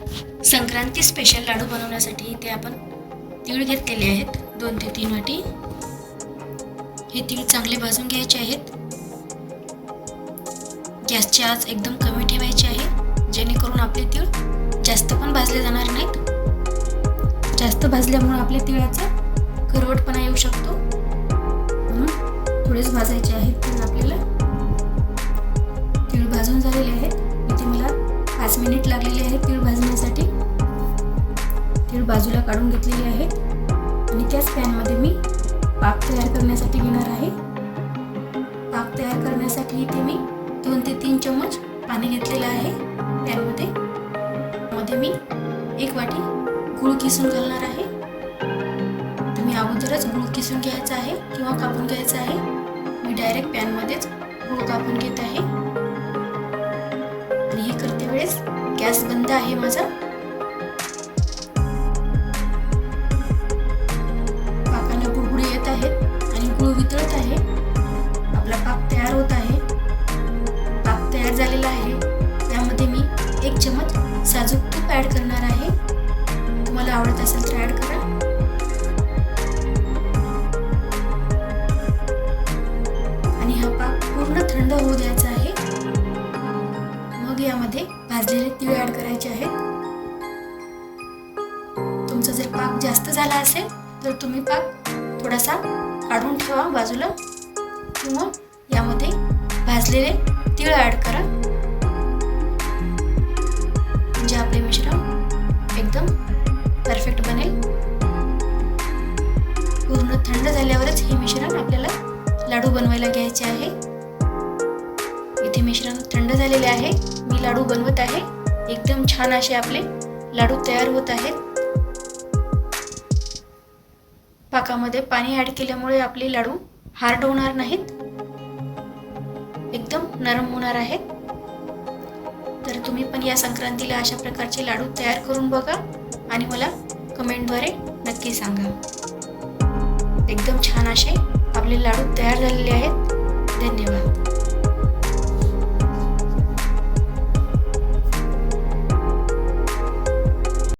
Sankranti special लाडू बनवण्यासाठी इथे आपण तीळ घेतलेले आहेत. दोन ते तीन वाटी. हे तीळ चांगले भाजून घ्यायचे आहेत. गॅसची आच एकदम कमी ठेवायची आहे जेणेकरून आपले तीळ जास्त पण भाजले जाणार नाहीत. जास्त भाजल्यामुळे आपल्या तिळाचा करवटपणा येऊ शकतो. म्हणून थोडेच भाजायचे आहेत तीळ आपल्याला. तीळ भाजून झालेले आहेत. इथे मला पाच मिनिट लागलेले आहेत तीळ भाजण्यासाठी. तीळ बाजूला काढून घेतलेले आहेत आणि त्याच पॅनमध्ये मी पाक तयार करण्यासाठी घेणार आहे. पाक तयार करण्यासाठी इथे मी दोन ते तीन चम्मच पाणी घेतलेलं आहे पॅनमध्ये मध्ये. मी एक वाटी गूळ किसून घालणार आहे. तुम्ही अगोदरच गुळ किसून घ्यायचा आहे किंवा कापून घ्यायचा आहे. मी डायरेक्ट पॅनमध्येच गुळ कापून घेत आहे. आणि हे करते त्यावेळेस गॅस बंद आहे माझा. पाकाला बुडबुडे येत आहेत आणि गुळ वितळत आहे. आपला पाक तयार होत आहे. पाक तयार झालेला आहे. त्यामध्ये मी एक चमच साजूक तूप ॲड करणार आहे. भाजलेले तीळ ॲड करायचे आहेत. तुमचा जर पाक जास्त झाला असेल तर तुम्ही पाक थोडासा काढून ठेवा बाजूला. किंवा यामध्ये भाजलेले तीळ ॲड करा. म्हणजे आपले मिश्रण एकदम परफेक्ट बनेल. पूर्ण थंड झाल्यावरच हे मिश्रण आपल्याला लाडू बनवायला घ्यायचे आहे. मिश्रण थंड झालेले आहे. मी लाडू बनवत आहे. एकदम छान असे आपले लाडू तयार होत आहेत. पाकामध्ये पाणी ॲड केल्यामुळे आपले लाडू हार्ड होणार नाहीत. एकदम नरम होणार आहेत. तर तुम्ही पण या संक्रांतीला अशा प्रकारचे लाडू तयार करून बघा आणि मला कमेंटद्वारे नक्की सांगा. एकदम छान असे आपले लाडू तयार झालेले आहेत. धन्यवाद.